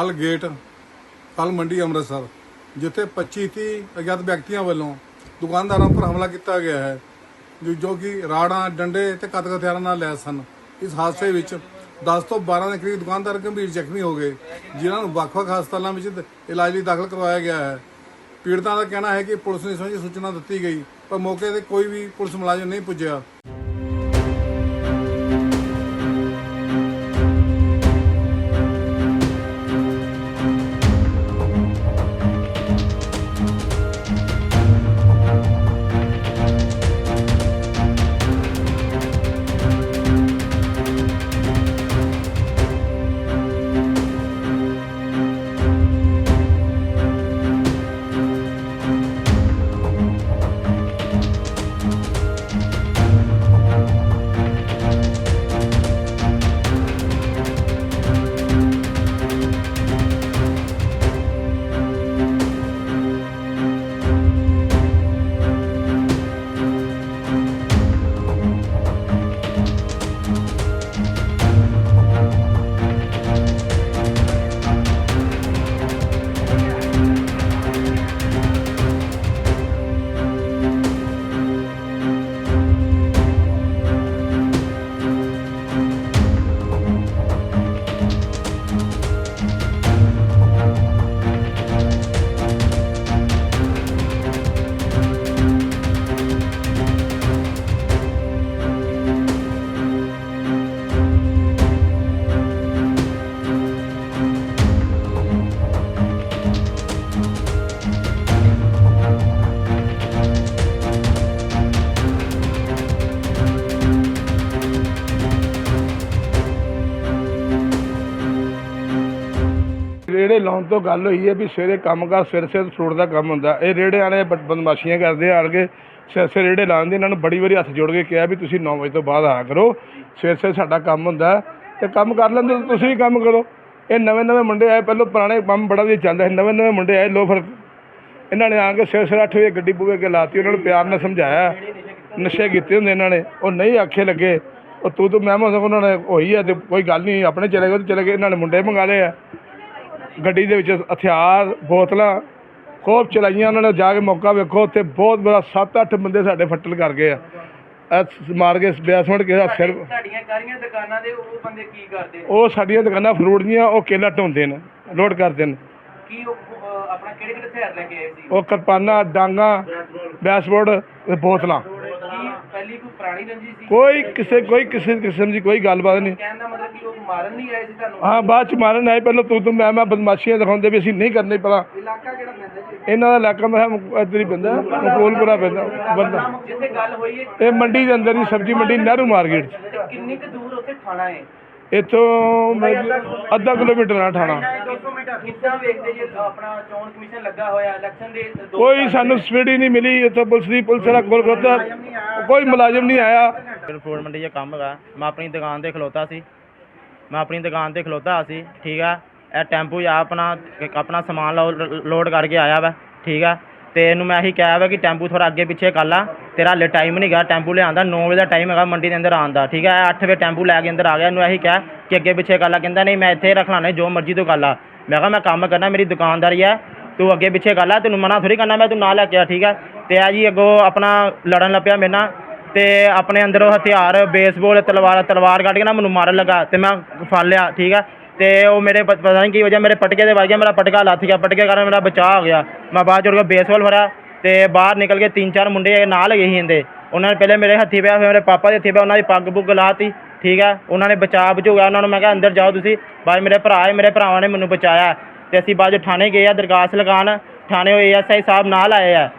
ਲਾਲ gate ਫਲ ਮੰਡੀ ਅੰਮ੍ਰਿਤਸਰ, ਜਿੱਥੇ 25 30 ਅਗਿਆਤ ਵਿਅਕਤੀਆਂ ਵੱਲੋਂ ਦੁਕਾਨਦਾਰਾਂ ਉੱਪਰ ਹਮਲਾ ਕੀਤਾ ਗਿਆ ਹੈ, ਜੋ ਕਿ ਰਾੜਾਂ, ਡੰਡੇ ਤੇ ਕਤਕ ਹਥਿਆਰਾਂ ਨਾਲ ਲੈਸ ਸਨ ਇਸ ਹਾਦਸੇ ਵਿੱਚ 10 ਤੋਂ 12 ਦੇ ਕਰੀਬ ਦੁਕਾਨਦਾਰ ਗੰਭੀਰ ਜ਼ਖਮੀ ਹੋ ਗਏ, ਜਿਨ੍ਹਾਂ ਨੂੰ ਵੱਖ-ਵੱਖ ਹਸਪਤਾਲਾਂ ਵਿੱਚ ਇਲਾਜ ਲਈ ਦਾਖਲ ਕਰਵਾਇਆ ਗਿਆ ਹੈ। ਪੀੜਤਾਂ ਦਾ ਕਹਿਣਾ ਹੈ ਕਿ ਪੁਲਿਸ ਨੂੰ ਇਸ ਸੂਚਨਾ ਦਿੱਤੀ ਗਈ, ਪਰ ਮੌਕੇ ਤੇ ਕੋਈ ਵੀ ਪੁਲਿਸ ਮੁਲਾਜ਼ਮ ਨਹੀਂ ਪੁੱਜਿਆ। ਰੇੜੇ ਲਾਉਣ ਤੋਂ ਗੱਲ ਹੋਈ ਹੈ ਵੀ ਸਵੇਰੇ ਕੰਮਕਾਰ ਸਿਰ ਸਿਰ ਫਰੂਟ ਦਾ ਕੰਮ ਹੁੰਦਾ। ਇਹ ਰੇੜੇ ਵਾਲੇ ਬਦ- ਬਦਮਾਸ਼ੀਆਂ ਕਰਦੇ ਆਣ ਕੇ ਸਿਰ ਸਿਰ ਰੇੜੇ ਲਾਉਂਦੇ ਇਹਨਾਂ ਨੂੰ ਬੜੀ ਵਾਰੀ ਹੱਥ ਜੋੜ ਕੇ ਕਿਹਾ ਵੀ ਤੁਸੀਂ 9 ਵਜੇ ਤੋਂ ਬਾਅਦ ਆਇਆ ਕਰੋ। ਸਵੇਰ ਸਿਰ ਸਾਡਾ ਕੰਮ ਹੁੰਦਾ ਹੈ ਤੇ ਕੰਮ ਕਰ ਲੈਂਦੇ ਤਾਂ ਤੁਸੀਂ ਵੀ ਕੰਮ ਕਰੋ। ਇਹ ਨਵੇਂ ਨਵੇਂ ਮੁੰਡੇ ਆਏ, ਪਹਿਲਾਂ ਪੁਰਾਣੇ ਕੰਮ ਬੜਾ ਵਧੀਆ ਚੱਲਦਾ ਸੀ, ਨਵੇਂ ਨਵੇਂ ਮੁੰਡੇ ਆਏ, ਲੋ ਫਿਰ ਇਹਨਾਂ ਨੇ ਆ ਕੇ ਸਿਰ ਸਿਰ ਅੱਠ ਵਜੇ ਗੱਡੀ ਬੂਹੇ ਕੇ ਲਾਤੀ, ਉਹਨਾਂ ਨੂੰ ਪਿਆਰ ਨਾਲ ਸਮਝਾਇਆ। ਨਸ਼ੇ ਕੀਤੇ ਹੁੰਦੇ ਇਹਨਾਂ ਨੇ, ਉਹ ਨਹੀਂ ਆਖੇ ਲੱਗੇ। ਉਹ ਤੂੰ ਤੂੰ ਮੈਂ ਮੈਂ ਉਹਨਾਂ ਨੇ ਹੋਈ ਆ ਤੇ ਕੋਈ ਗੱਲ ਨਹੀਂ, ਆਪਣੇ ਚਲੇ ਗਏ ਤੇ ਚਲੇ ਗਏ, ਇਹਨਾਂ ਨੇ ਮੁੰਡੇ ਮੰਗਾ ਲਏ ਆ। ਗੱਡੀ ਦੇ ਵਿੱਚ ਹਥਿਆਰ ਬੋਤਲਾਂ ਖੂਬ ਚਲਾਈਆਂ ਉਹਨਾਂ ਨੇ ਜਾ ਕੇ ਮੌਕਾ ਵੇਖੋ ਉੱਥੇ ਬਹੁਤ ਬੜਾ 7-8 ਬੰਦੇ ਸਾਡੇ ਫੱਟਲ ਕਰ ਗਏ ਆ। ਇਹ ਮਾਰ ਕੇ ਬੈਸਮੈਂਟ ਕੇ ਸਿਰ ਤੁਹਾਡੀਆਂ ਕਾਰੀਆਂ ਦੁਕਾਨਾਂ ਦੇ ਉਹ ਬੰਦੇ ਕੀ ਕਰਦੇ ਉਹ ਸਾਡੀਆਂ ਦੁਕਾਨਾਂ ਫਰੂਟ ਦੀਆਂ ਉਹ ਕੇਲਾ ਢੋਂਦੇ ਨੇ ਲੋਡ ਕਰਦੇ ਨੇ। ਕੀ ਉਹ ਅਹ, ਆਪਣਾ ਕਿਹੜੇ ਕਿਹੜੇ ਹਥਿਆਰ ਲੈ ਕੇ ਆਏ ਸੀ? ਉਹ ਕਿਰਪਾਨਾਂ ਡਾਂਗਾ ਬੈਸਬੋਰਡ ਤੇ ਬੋਤਲਾਂ। ਕੀ ਪਹਿਲੀ ਕੋਈ ਪੁਰਾਣੀ ਰੰਜੀ ਸੀ? ਕੋਈ ਕਿਸੇ ਕੋਈ ਕਿਸੇ ਕਿਸਮ ਦੀ ਕੋਈ ਗੱਲਬਾਤ ਨਹੀਂ। ਕਹਿਣ ਦਾ ਮਾਰਨ ਨਹੀਂ ਆਏ ਸੀ ਤੁਹਾਨੂੰ? ਹਾਂ ਬਾਅਦ ਚ ਮਾਰਨ ਆਏ ਪਹਿਲਾਂ ਤੂੰ ਤੂੰ ਮੈਂ ਮੈਂ ਬਦਮਾਸ਼ੀਆਂ ਦਿਖਾਉਂਦੇ ਵੀ ਅਸੀਂ ਨਹੀਂ ਕਰਨੀ ਪਹਿਲਾਂ ਇਲਾਕਾ ਕਿਹੜਾ ਪੈਂਦਾ ਜੀ? ਇਹਨਾਂ ਦਾ ਇਲਾਕਾ ਮੈਂ ਇੱਧਰ ਹੀ ਪੈਂਦਾ ਮਕਬੂਲਪੁਰਾ ਪੈਂਦਾ ਬੰਦਾ। ਜਿੱਥੇ ਗੱਲ ਹੋਈ ਹੈ ਇਹ ਮੰਡੀ ਦੇ ਅੰਦਰ ਹੀ ਸਬਜ਼ੀ ਮੰਡੀ ਨਹਿਰੂ ਮਾਰਕੀਟ 'ਚ। ਤੇ ਕਿੰਨੀ ਕੁ ਦੂਰ ਉੱਥੇ ਥਾਣਾ ਹੈ? ਇੱਥੋਂ ਅੱਧਾ ਕਿਲੋਮੀਟਰ ਨਾ ਠਾਣਾ 200 ਮੀਟਰ ਕਿੱਦਾਂ ਵੇਖਦੇ ਜੀ ਆਪਣਾ ਚੋਣ ਕਮਿਸ਼ਨ ਲੱਗਾ ਹੋਇਆ ਇਲੈਕਸ਼ਨ ਦੇ ਦੋ ਕੋਈ ਸਾਨੂੰ ਸਪੀਡੀ ਨਹੀਂ ਮਿਲੀ ਇੱਥੋਂ ਪੁਲਿਸ ਦੀ ਪੁਲਿਸ ਵਾਲਾ ਕੋਲ ਕੋਈ ਮੁਲਾਜ਼ਮ ਨਹੀਂ ਆਇਆ। ਫਰੂਟ ਮੰਡੀ 'ਚ ਕੰਮ ਹੈਗਾ ਮੈਂ ਆਪਣੀ ਦੁਕਾਨ ਤੇ ਖਲੋਤਾ ਸੀ। ਮੈਂ ਆਪਣੀ ਦੁਕਾਨ ਤੇ ਖਲੋਤਾ ਸੀ, ਠੀਕ ਆ? ਇਹ ਟੈਂਪੂ ਆ ਆਪਣਾ ਆਪਣਾ ਸਮਾਨ ਲੋ- ਲੋਡ ਕਰਕੇ ਆਇਆ ਵਾ, ਠੀਕ ਆ? ਤੇ ਇਹਨੂੰ ਮੈਂ ਇਹੀ ਕਿਹਾ ਵਾ ਕਿ ਟੈਂਪੂ ਥੋੜਾ ਅੱਗੇ ਪਿੱਛੇ ਕਰ ਲਾ। ਤੇਰਾ ਹਲੇ ਟਾਈਮ ਨਹੀਂ ਗਾ, ਟੈਂਪੂ ਲਿਆਂਦਾ 9 ਵਜੇ ਦਾ ਟਾਈਮ ਹੈਗਾ ਮੰਡੀ ਦੇ ਅੰਦਰ ਆਉਣ ਦਾ, ਠੀਕ ਹੈ ਇਹ 8 ਵਜੇ ਟੈਂਪੂ ਲੈ ਕੇ ਅੰਦਰ ਆ ਗਿਆ, ਇਹਨੂੰ ਇਹੀ ਕਿਹਾ ਕਿ ਅੱਗੇ ਪਿੱਛੇ ਕਰ ਲਾ, ਕਹਿੰਦਾ ਨਹੀਂ ਮੈਂ ਇੱਥੇ ਰੱਖ ਲਾਣੇ, ਜੋ ਮਰਜ਼ੀ ਤੂੰ ਕਰ ਲਾ। ਮੈਂ ਕਿਹਾ ਮੈਂ ਕੰਮ ਕਰਨਾ, ਮੇਰੀ ਦੁਕਾਨਦਾਰੀ ਹੈ ਤੂੰ ਅੱਗੇ ਪਿੱਛੇ ਕਰ ਲਾ, ਤੈਨੂੰ ਮਨਾ ਥੋੜੀ ਕਰਨਾ, ਮੈਂ ਤੂੰ ਨਾਲ ਲੈ ਕੇ ਆ, ਠੀਕ ਆ? ਤੇ ਆ ਜੀ ਅੱਗੋਂ ਆਪਣਾ ਲੜਨ ਲੱਪਿਆ ਮੇਰੇ ਨਾਲ। ਤੇ ਆਪਣੇ ਅੰਦਰੋਂ ਹਥਿਆਰ ਬੇਸਬਾਲ ਤਲਵਾਰ ਤਲਵਾਰ ਕੱਢ ਕੇ ਨਾ ਮੈਨੂੰ ਮਾਰਨ ਲੱਗਾ ਤੇ ਮੈਂ ਫੜ ਲਿਆ, ਠੀਕ ਆ? ਤੇ ਉਹ ਮੇਰੇ ਪ- ਪਤਾ ਨਹੀਂ ਕੀ ਵਜ੍ਹਾ ਮੇਰੇ ਪਟਕੇ ਦੇ ਵੱਜ ਗਿਆ, ਮੇਰਾ ਪਟਕਾ ਲੱਥ ਗਿਆ, ਪਟਕੇ ਕਾਰਨ ਮੇਰਾ ਬਚਾਅ ਹੋ ਗਿਆ। ਮੈਂ ਬਾਅਦ ਚੋਂ ਬੇਸਬਾਲ ਫੜਿਆ ਤੇ ਬਾਹਰ ਨਿਕਲ ਕੇ ਤਿੰਨ ਚਾਰ ਮੁੰਡੇ ਨਾਲ ਗਏ ਸੀ ਇਹਦੇ। ਉਹਨਾਂ ਨੇ ਪਹਿਲੇ ਮੇਰੇ ਹੱਥੀ ਪਿਆ, ਫਿਰ ਮੇਰੇ ਪਾਪਾ ਦੇ ਹੱਥੀ ਪਿਆ, ਉਹਨਾਂ ਦੀ ਪੱਗ ਪੁੱਗ ਲਾਤੀ, ਠੀਕ ਆ? ਉਹਨਾਂ ਨੇ ਬਚਾਅ ਬਚੂਗਾ, ਉਹਨਾਂ ਨੂੰ ਮੈਂ ਕਿਹਾ ਅੰਦਰ ਜਾਓ ਤੁਸੀਂ। ਬਾਅਦ ਮੇਰੇ ਭਰਾ ਹੈ ਮੇਰੇ ਭਰਾਵਾਂ ਨੇ ਮੈਨੂੰ ਬਚਾਇਆ। ਤੇ ਅਸੀਂ ਬਾਅਦ 'ਚੋਂ ਥਾਣੇ ਗਏ ਆ ਦਰਖਾਸਤ ਲਗਾਉਣ। ਥਾਣੇ ਉਹ ਏਐਸਆਈ ਸਾਹਿਬ ਨਾਲ ਆਏ ਆ।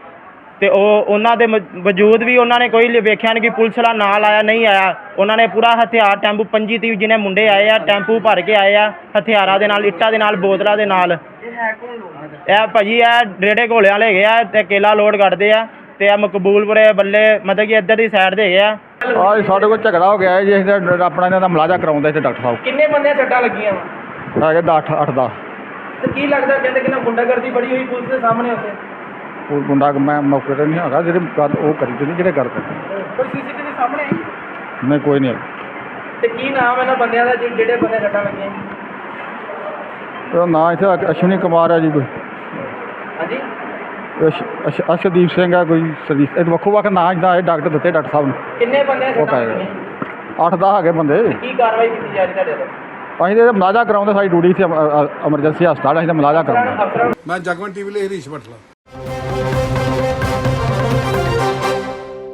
ਤੇ ਉਹ ਉਹਨਾਂ ਦੇ ਵਜੂਦ ਵੀ ਉਹਨਾਂ ਨੇ ਕੋਈ ਲ- ਵੇਖਿਆ ਨਹੀਂ ਕਿ ਪੁਲਿਸ ਵਾਲਾ ਨਾਲ ਆਇਆ ਨਹੀਂ ਆਇਆ। ਉਹਨਾਂ ਨੇ ਪੂਰਾ ਹਥਿਆਰ ਟੈਂਪੂ 25 ਤੀਹ ਜਿਹਨੇ ਮੁੰਡੇ ਆਏ ਆ ਟੈਂਪੂ ਭਰ ਕੇ ਆਏ ਆ ਹਥਿਆਰਾਂ ਦੇ ਨਾਲ ਇੱਟਾਂ ਦੇ ਨਾਲ ਬੋਤਲਾਂ ਦੇ ਨਾਲ। ਇਹ ਹੈ ਕੌਣ ਲੋਕ ਇਹ ਭਾਜੀ ਇਹ ਰੇੜੇ ਘੋਲਿਆਂ ਵਾਲੇ ਹੈਗੇ ਆ ਤੇ ਕੇਲਾ ਲੋਡ ਕੱਢਦੇ ਆ ਤੇ ਆ ਮਕਬੂਲਪੁਰੇ ਬੱਲੇ ਮਤਲਬ ਕਿ ਇੱਧਰ ਦੀ ਸਾਈਡ ਦੇ ਹੈਗੇ ਆ। ਆ ਸਾਡੇ ਕੋਲ ਝਗੜਾ ਹੋ ਗਿਆ ਜੀ ਤਾਂ ਆਪਣਾ ਇਹਨਾਂ ਦਾ ਮੁਲਾਜ਼ਾ ਕਰਾਉਂਦਾ ਇੱਥੇ ਡਾਕਟਰ ਸਾਹਿਬ। ਕਿੰਨੇ ਬੰਦੇ ਸੱਟਾਂ ਲੱਗੀਆਂ? ਵਾ ਹੈਗੇ 10 8 10 ਤੇ ਕੀ ਲੱਗਦਾ ਕਹਿੰਦੇ ਕਿ ਨਾ ਗੁੰਡਾਗਰਦੀ ਬੜੀ ਹੋਈ ਪੁਲਿਸ ਦੇ ਸਾਹਮਣੇ ਉੱਥੇ? ਉਹ ਮੁੰਡਾ ਮੈਂ ਮੌਕੇ ਤੇ ਨਹੀਂ ਹੈਗਾ ਜਿਹੜੇ ਗੱਲ ਉਹ ਕਰੀ ਤੇ ਨਹੀਂ ਜਿਹੜੇ ਗੱਲ ਕਰਦੇ ਕੋਈ ਸੀਸੀਟੀਵੀ ਸਾਹਮਣੇ ਆਈ? ਨਹੀਂ ਕੋਈ ਨਹੀਂ ਹੈਗਾ। ਤੇ ਕੀ ਨਾਮ ਹੈ ਇਹਨਾਂ ਬੰਦਿਆਂ ਦਾ ਜਿ- ਜਿਹੜੇ ਬੰਦੇ ਸੱਟਾਂ ਲੱਗੀਆਂ ਉਹਦਾ ਨਾਂ ਇੱਥੇ ਅਕ- ਅਸ਼ਵਨੀ ਕੁਮਾਰ ਹੈ ਜੀ ਕੋਈ। ਹਾਂਜੀ? ਅਸ਼- ਅਸ਼- ਅਸ਼ਦੀਪ ਸਿੰਘ ਹੈ ਕੋਈ ਸਰਦੀਪ ਇਹ ਵੱਖੋ ਵੱਖ ਨਾਂ ਜਿੱਦਾਂ ਇਹ ਡਾਕਟਰ ਦਿੱਤੇ ਡਾਕਟਰ ਸਾਹਿਬ ਨੇ। ਕਿੰਨੇ ਬੰਦੇ ਉਹ ਸੱਟਾਂ ਰਹੇ ਲੱਗੀਆਂ? 8-10 ਹੈਗੇ ਬੰਦੇ। ਕੀ ਕਾਰਵਾਈ ਕੀਤੀ ਜਾ ਰਹੀ ਤੁਹਾਡੇ ਵੱਲੋਂ? ਅਸੀਂ ਤੇ ਮਲਾਜਾ ਕਰਾਉਂਦੇ ਸਾਡੀ ਡਿਊਟੀ ਸੀ ਐਮਰਜੈਂਸੀ ਹਸਪਤਾਲ ਅਸੀਂ ਤੇ ਮਲਾਜਾ ਕਰਾਉਂਦੇ। ਅਫਸਰਾਂ ਨੂੰ ਮੈਂ ਜਗਮਨ ਟੀਵੀ ਲਈ ਹਰੀਸ਼ ਬਟਲਾ